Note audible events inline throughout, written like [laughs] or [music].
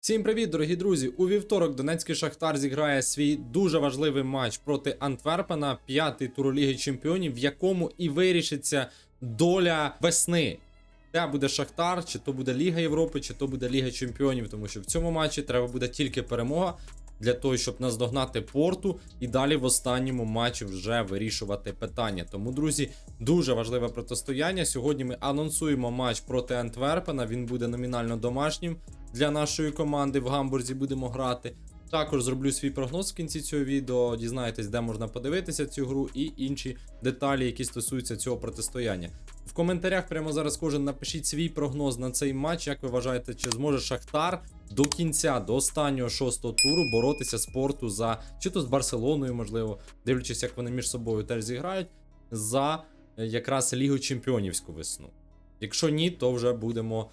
Всім привіт, дорогі друзі! У вівторок Донецький Шахтар зіграє свій дуже важливий матч проти Антверпена, п'ятий тур Ліги Чемпіонів, в якому і вирішиться доля весни. Де буде Шахтар, чи то буде Ліга Європи, чи то буде Ліга Чемпіонів, тому що в цьому матчі треба буде тільки перемога для того, щоб наздогнати порту і далі в останньому матчі вже вирішувати питання. Тому, друзі, дуже важливе протистояння. Сьогодні ми анонсуємо матч проти Антверпена. Він буде номінально домашнім для нашої команди. В Гамбурзі будемо грати. Також зроблю свій прогноз в кінці цього відео. Дізнаєтесь, де можна подивитися цю гру і інші деталі, які стосуються цього протистояння. В коментарях прямо зараз кожен напишіть свій прогноз на цей матч. Як ви вважаєте, чи зможе Шахтар до кінця, до останнього шостого туру боротися спорту за чи то з Барселоною, можливо, дивлячись, як вони між собою теж зіграють, за якраз Лігу Чемпіонівську весну. Якщо ні, то вже будемо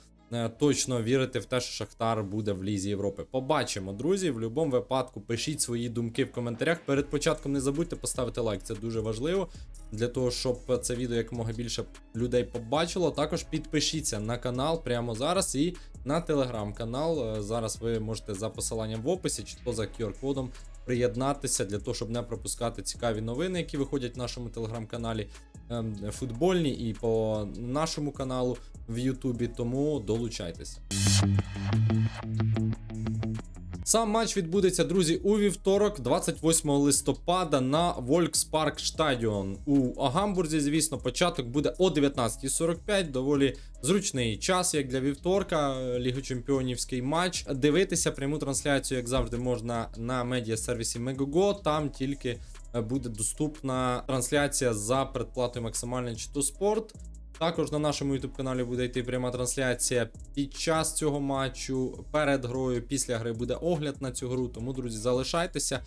точно вірити в те, що Шахтар буде в Лізі Європи. Побачимо, друзі. В будь-якому випадку пишіть свої думки в коментарях. Перед початком не забудьте поставити лайк, це дуже важливо для того, щоб це відео якомога більше людей побачило. Також підпишіться на канал прямо зараз і на телеграм-канал. Е, Зараз ви можете за посиланням в описі чи то за QR-кодом приєднатися для того, щоб не пропускати цікаві новини, які виходять в нашому телеграм-каналі ем, футбольні і по нашому каналу в Ютубі. Тому долучайтеся. Сам матч відбудеться, друзі, у вівторок, 28 листопада, на Volkspark Stadion у Гамбурзі. Звісно, початок буде о 19.45. Доволі зручний час, як для вівторка. Ліго Чемпіонівський матч. Дивитися пряму трансляцію, як завжди, можна на медіа-сервісі Megogo. Там тільки е, буде доступна трансляція за предплатою максимальної чи то спорт. Також на нашому YouTube каналі буде йти пряма трансляція під час цього матчу, перед грою, після гри буде огляд на цю гру. Тому, друзі, залишайтеся.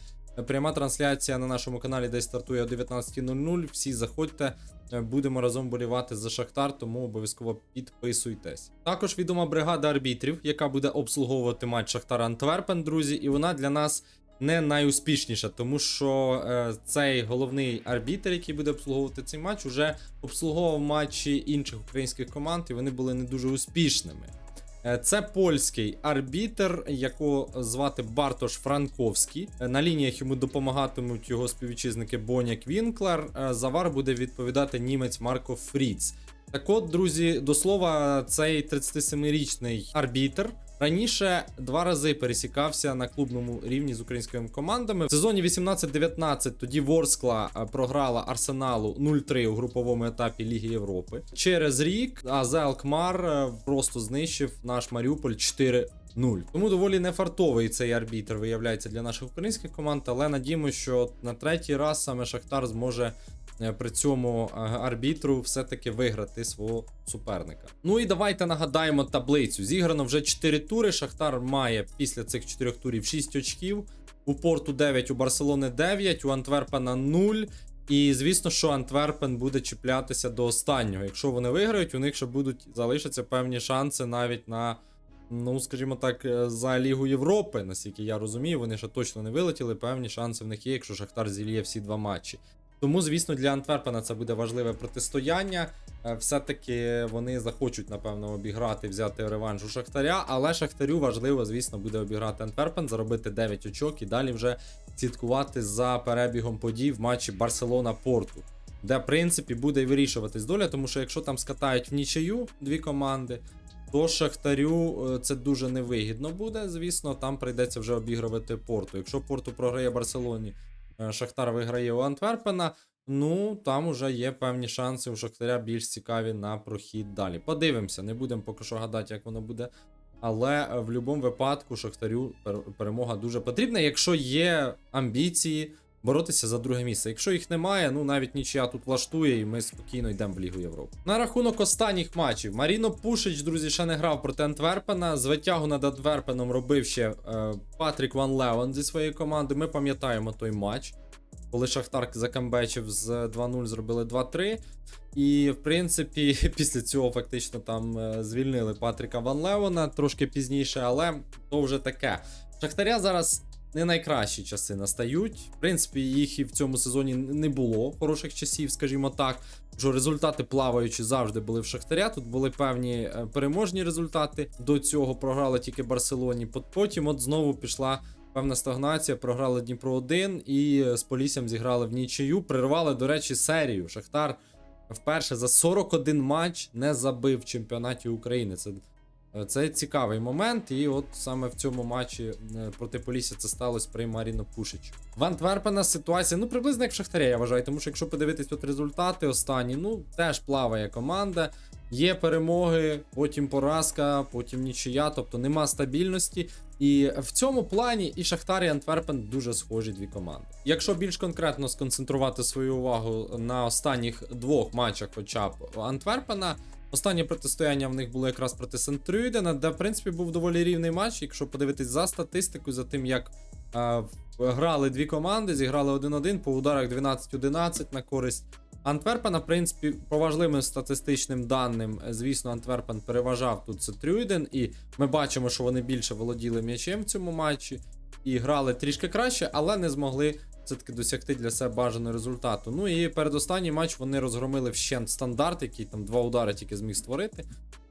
Пряма трансляція на нашому каналі десь стартує о 19.00. Всі заходьте, будемо разом болівати за Шахтар, тому обов'язково підписуйтесь. Також відома бригада арбітрів, яка буде обслуговувати матч Шахтар Антверпен, друзі, і вона для нас не найуспішніша, тому що е, цей головний арбітр, який буде обслуговувати цей матч, уже обслуговував матчі інших українських команд, і вони були не дуже успішними. Е, Це польський арбітер, якого звати Бартош Франковський. Е, На лініях йому допомагатимуть його співвітчизники Боняк Вінклер. Е, За вар буде відповідати німець Марко Фріц. Так от, друзі, до слова, цей 37-річний арбітр раніше два рази пересікався на клубному рівні з українськими командами. В сезоні 18-19 тоді Ворскла е, програла Арсеналу 0-3 у груповому етапі Ліги Європи. Через рік АЗ Алкмар е, просто знищив наш Маріуполь 4 0. Тому доволі нефартовий цей арбітр виявляється для наших українських команд, але надіємося, що на третій раз саме Шахтар зможе при цьому е, арбітру все-таки виграти свого суперника. Ну і давайте нагадаємо таблицю. Зіграно вже 4 тури. Шахтар має після цих 4 турів 6 очків. У Порту 9, у Барселони 9, у Антверпена 0. І звісно, що Антверпен буде чіплятися до останнього. Якщо вони виграють, у них ще будуть залишаться певні шанси навіть на, ну скажімо так, е, за Лігу Європи, наскільки я розумію, вони ще точно не вилетіли. Певні шанси в них є, якщо Шахтар зільє всі два матчі. Тому, звісно, для Антверпена це буде важливе протистояння. Е, Все-таки вони захочуть, напевно, обіграти, взяти реванш у Шахтаря, але Шахтарю важливо, звісно, буде обіграти Антверпен, заробити 9 очок і далі вже слідкувати за перебігом подій в матчі Барселона-Порту, де, в принципі, буде вирішуватись доля, тому що якщо там скатають в нічию дві команди, то Шахтарю е, це дуже невигідно буде. Звісно, там прийдеться вже обігрувати Порту. Якщо Порту програє Барселоні, Шахтар виграє у Антверпена. Ну, там уже є певні шанси у Шахтаря більш цікаві на прохід далі. Подивимося, не будемо поки що гадати, як воно буде. Але е, в будь-якому випадку Шахтарю перемога дуже потрібна, якщо є амбіції боротися за друге місце. Якщо їх немає, ну навіть нічия тут влаштує, і ми спокійно йдемо в Лігу Європи. На рахунок останніх матчів Маріно Пушич, друзі, ще не грав проти Антверпена. Звитягу над Антверпеном робив ще е, Патрік Ван Леван зі своєї команди. Ми пам'ятаємо той матч. Коли Шахтар закамбечив з 2-0, зробили 2-3. І, в принципі, [laughs] після цього фактично там е, звільнили Патріка Ван Левона трошки пізніше, але то вже таке. Шахтаря зараз не найкращі часи настають. В принципі, їх і в цьому сезоні не було хороших часів, скажімо так. що результати плаваючі завжди були в Шахтаря. Тут були певні е, переможні результати. До цього програли тільки Барселоні. Потім от знову пішла певна стагнація. Програли Дніпро 1 і з Поліссям зіграли в нічию. Прервали, до речі, серію. Шахтар вперше за 41 матч не забив в чемпіонаті України. Це, е, це цікавий момент. І от саме в цьому матчі е, проти Полісся це сталося при Маріно Пушичу. В Антверпена ситуація, ну приблизно як в Шахтарі, я вважаю. Тому що якщо подивитись от результати останні, ну теж плаває команда. Є перемоги, потім поразка, потім нічия, тобто нема стабільності. І в цьому плані і Шахтар, і Антверпен дуже схожі дві команди. Якщо більш конкретно сконцентрувати свою увагу на останніх двох матчах, хоча б Антверпена, останнє протистояння в них було якраз проти Сентрюйдена, де в принципі був доволі рівний матч. Якщо подивитись за статистикою, за тим як е, грали дві команди, зіграли 1-1 по ударах 12-11 на користь. Антверпена, в принципі, по важливим статистичним даним, е, звісно, Антверпен переважав тут Сентрюйден, і ми бачимо, що вони більше володіли м'ячем в цьому матчі і грали трішки краще, але не змогли все-таки досягти для себе бажаного результату. Ну і передостанній матч вони розгромили вщент стандарт, який там два удари тільки зміг створити.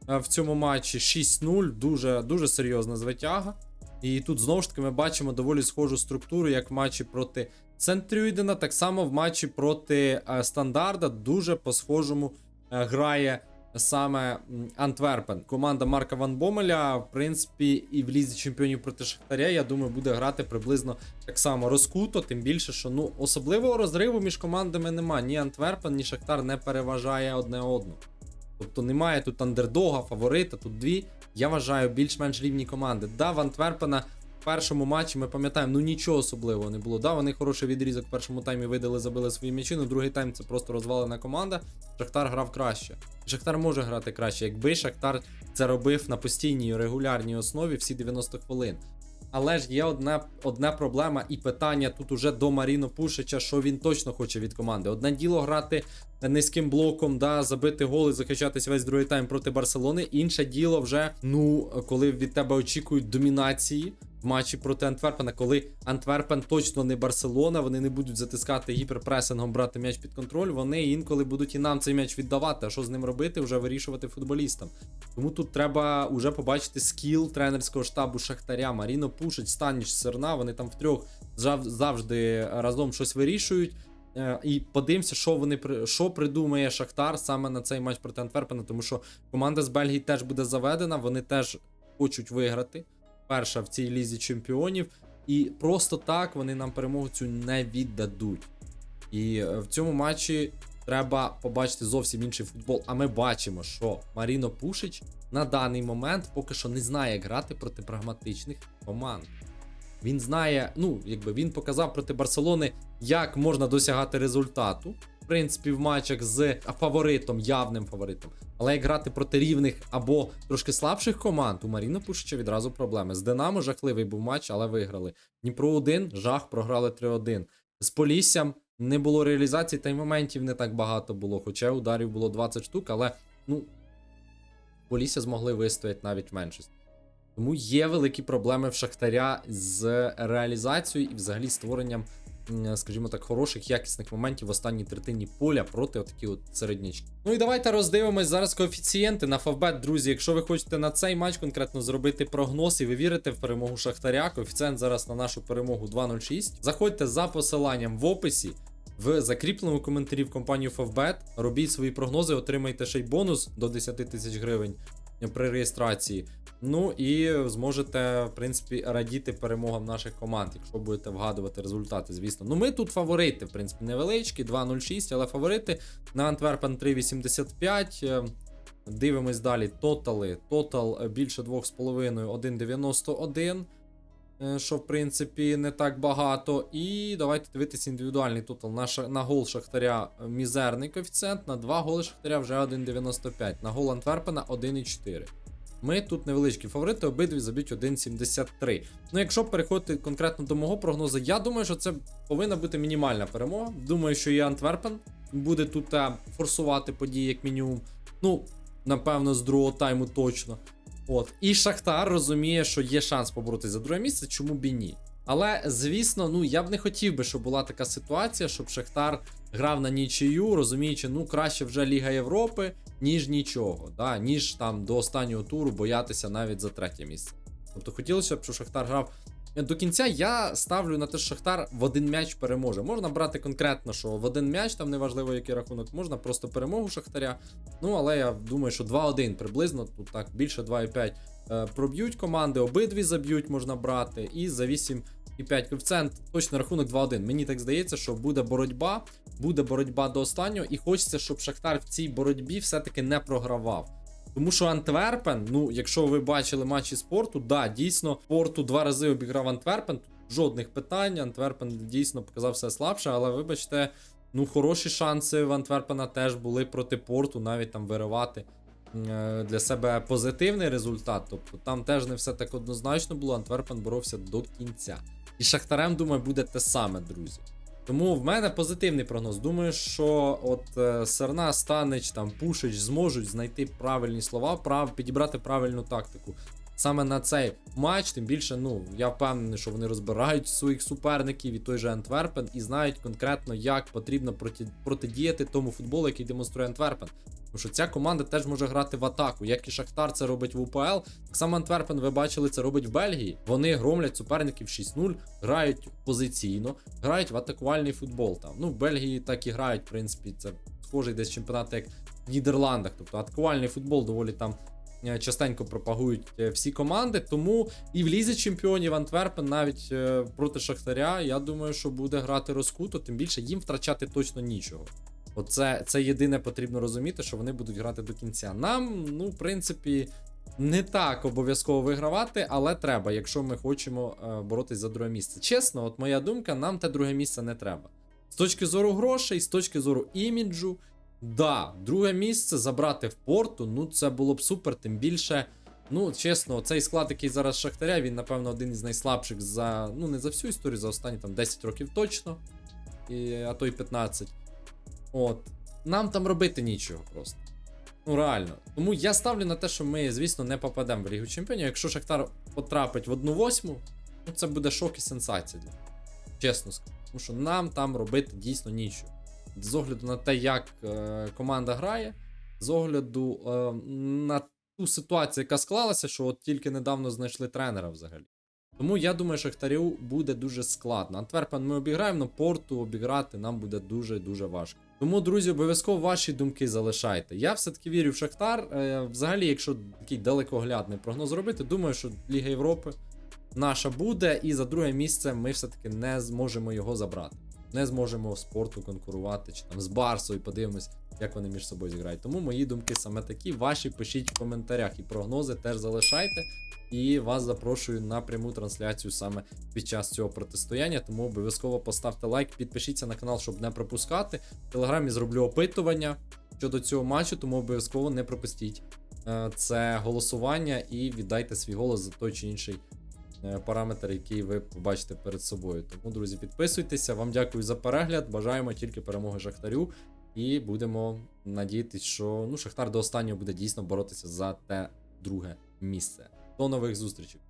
Е, В цьому матчі 6-0, дуже, дуже серйозна звитяга. І тут знову ж таки ми бачимо доволі схожу структуру, як в матчі проти Центрюйдена, так само в матчі проти е, Стандарда дуже по-схожому е, грає саме Антверпен. Команда Марка Ван Бомеля, в принципі, і в лізі чемпіонів проти Шахтаря, я думаю, буде грати приблизно так само розкуто, тим більше, що ну особливого розриву між командами немає. Ні Антверпен, ні Шахтар не переважає одне одного. Тобто немає тут андердога, фаворита, тут дві. Я вважаю більш-менш рівні команди. Да, в Антверпена першому матчі ми пам'ятаємо, ну нічого особливого не було. Да, вони хороший відрізок в першому таймі видали, забили свої м'ячі, ну другий тайм це просто розвалена команда. Шахтар грав краще. Шахтар може грати краще, якби Шахтар це робив на постійній регулярній основі всі 90 хвилин. Але ж є одна, одна проблема і питання тут уже до Маріно Пушича, що він точно хоче від команди. Одне діло грати низьким блоком, да, забити гол і захищатись весь другий тайм проти Барселони. Інше діло вже, ну, коли від тебе очікують домінації в матчі проти Антверпена, коли Антверпен точно не Барселона, вони не будуть затискати гіперпресингом, брати м'яч під контроль. Вони інколи будуть і нам цей м'яч віддавати. А що з ним робити, вже вирішувати футболістам. Тому тут треба вже побачити скіл тренерського штабу Шахтаря. Маріно Пушич, Станіч, Серна. Вони там втрьох завжди разом щось вирішують. Е, І подивимося, що вони що придумає Шахтар саме на цей матч проти Антверпена, тому що команда з Бельгії теж буде заведена, вони теж хочуть виграти. Перша в цій лізі чемпіонів. І просто так вони нам перемогу цю не віддадуть. І е, в цьому матчі треба побачити зовсім інший футбол. А ми бачимо, що Маріно Пушич на даний момент поки що не знає, як грати проти прагматичних команд. Він знає, ну, якби він показав проти Барселони, як можна досягати результату. Принципі, в матчах з фаворитом, явним фаворитом. Але як грати проти рівних або трошки слабших команд, у Маріно Пушича відразу проблеми. З Динамо жахливий був матч, але виграли. Дніпро 1, жах, програли 3-1. З Поліссям не було реалізації, та й моментів не так багато було. Хоча ударів було 20 штук, але ну, Полісся змогли вистояти навіть в меншості. Тому є великі проблеми в Шахтаря з реалізацією і взагалі створенням, скажімо так, хороших якісних моментів в останній третині поля проти отакі от середнячки. Ну і давайте роздивимось зараз коефіцієнти на Фавбет, друзі. Якщо ви хочете на цей матч конкретно зробити прогноз і ви вірите в перемогу Шахтаря, коефіцієнт зараз на нашу перемогу 2.06. Заходьте за посиланням в описі. В закріпленому коментарі в компанію Favbet робіть свої прогнози, отримайте ще й бонус до 10 тисяч гривень при реєстрації. Ну і зможете, в принципі, радіти перемогам наших команд, якщо будете вгадувати результати, звісно. Ну, ми тут фаворити, в принципі, невеличкі, 2.06, але фаворити на Антверпен 3.85. Е, Дивимось далі. Тотали. Тотал е, більше 2,5, 1,91. Е, Що, в принципі, не так багато. І давайте дивитися індивідуальний тотал. На, ша- на гол Шахтаря е, мізерний коефіцієнт, на 2 голи Шахтаря вже 1,95. На гол Антверпена 1,4. Ми тут невеличкі фаворити, обидві заб'ють 1,73. Ну, якщо переходити конкретно до мого прогнозу, я думаю, що це повинна бути мінімальна перемога. Думаю, що і Антверпен буде тут е, форсувати події, як мінімум. Ну, напевно, з другого тайму точно. От. І Шахтар розуміє, що є шанс поборотися за друге місце, чому б і ні. Але звісно, ну я б не хотів би, щоб була така ситуація, щоб Шахтар грав на нічию, розуміючи, ну краще вже Ліга Європи, ніж нічого, да, ніж там до останнього туру боятися навіть за третє місце. Тобто хотілося б, щоб Шахтар грав. До кінця я ставлю на те, що Шахтар в один м'яч переможе. Можна брати конкретно, що в один м'яч, там неважливо який рахунок, можна просто перемогу Шахтаря. Ну, але я думаю, що 2-1 приблизно, тут так більше 2,5 е, проб'ють команди, обидві заб'ють, можна брати, і за 8,5 коефіцієнт точно рахунок 2-1. Мені так здається, що буде боротьба, буде боротьба до останнього, і хочеться, щоб Шахтар в цій боротьбі все-таки не програвав. Тому що Антверпен, ну, якщо ви бачили матчі спорту, да, дійсно, порту два рази обіграв Антверпен. Жодних питань. Антверпен дійсно показав все слабше, але вибачте, ну, хороші шанси в Антверпена теж були проти порту, навіть там виривати е, для себе позитивний результат. Тобто там теж не все так однозначно було. Антверпен боровся до кінця. І Шахтарем, думаю, буде те саме, друзі. Тому в мене позитивний прогноз. Думаю, що от е, Серна, Станич, там Пушич зможуть знайти правильні слова, прав, підібрати правильну тактику. Саме на цей матч, тим більше, ну я впевнений, що вони розбирають своїх суперників і той же Антверпен, і знають конкретно, як потрібно проти, протидіяти тому футболу, який демонструє Антверпен. Тому що ця команда теж може грати в атаку. Як і Шахтар це робить в УПЛ, так само Антверпен, ви бачили, це робить в Бельгії. Вони громлять суперників 6-0, грають позиційно, грають в атакувальний футбол. Там. Ну, в Бельгії так і грають, в принципі, це схожий десь чемпіонат, як в Нідерландах. Тобто атакувальний футбол доволі там е, частенько пропагують е, всі команди. Тому і в лізі чемпіонів Антверпен навіть е, проти Шахтаря, я думаю, що буде грати розкуто, тим більше їм втрачати точно нічого. Оце це єдине потрібно розуміти, що вони будуть грати до кінця. Нам, ну, в принципі, не так обов'язково вигравати, але треба, якщо ми хочемо е, боротись за друге місце. Чесно, от моя думка, нам те друге місце не треба. З точки зору грошей, з точки зору іміджу, да, друге місце забрати в порту, ну це було б супер, тим більше. Ну, чесно, цей склад, який зараз Шахтаря, він, напевно, один із найслабших за. Ну, не за всю історію, за останні там 10 років точно. І, а то й 15. От. Нам там робити нічого просто. Ну, реально. Тому я ставлю на те, що ми, звісно, не попадемо в Лігу Чемпіонів. Якщо Шахтар потрапить в 1-8, ну це буде шок і сенсація. Чесно скажу. Тому що нам там робити дійсно нічого. З огляду на те, як е, команда грає, з огляду е, на ту ситуацію, яка склалася, що от тільки недавно знайшли тренера взагалі. Тому я думаю, Шахтарю буде дуже складно. Антверпен ми обіграємо, але порту обіграти нам буде дуже-дуже важко. Тому, друзі, обов'язково ваші думки залишайте. Я все-таки вірю в Шахтар. Е, взагалі, якщо такий далекоглядний прогноз робити, думаю, що Ліга Європи наша буде, і за друге місце ми все-таки не зможемо його забрати. Не зможемо спорту конкурувати, чи там з Барсою, подивимось, як вони між собою зіграють. Тому мої думки саме такі. Ваші пишіть в коментарях і прогнози теж залишайте. І вас запрошую на пряму трансляцію саме під час цього протистояння. Тому обов'язково поставте лайк, підпишіться на канал, щоб не пропускати. В телеграмі зроблю опитування щодо цього матчу, тому обов'язково не пропустіть е, це голосування і віддайте свій голос за той чи інший е, параметр, який ви побачите перед собою. Тому, друзі, підписуйтеся. Вам дякую за перегляд. Бажаємо тільки перемоги Шахтарю. І будемо надіятися, що ну, Шахтар до останнього буде дійсно боротися за те друге місце. До нових зустрічей!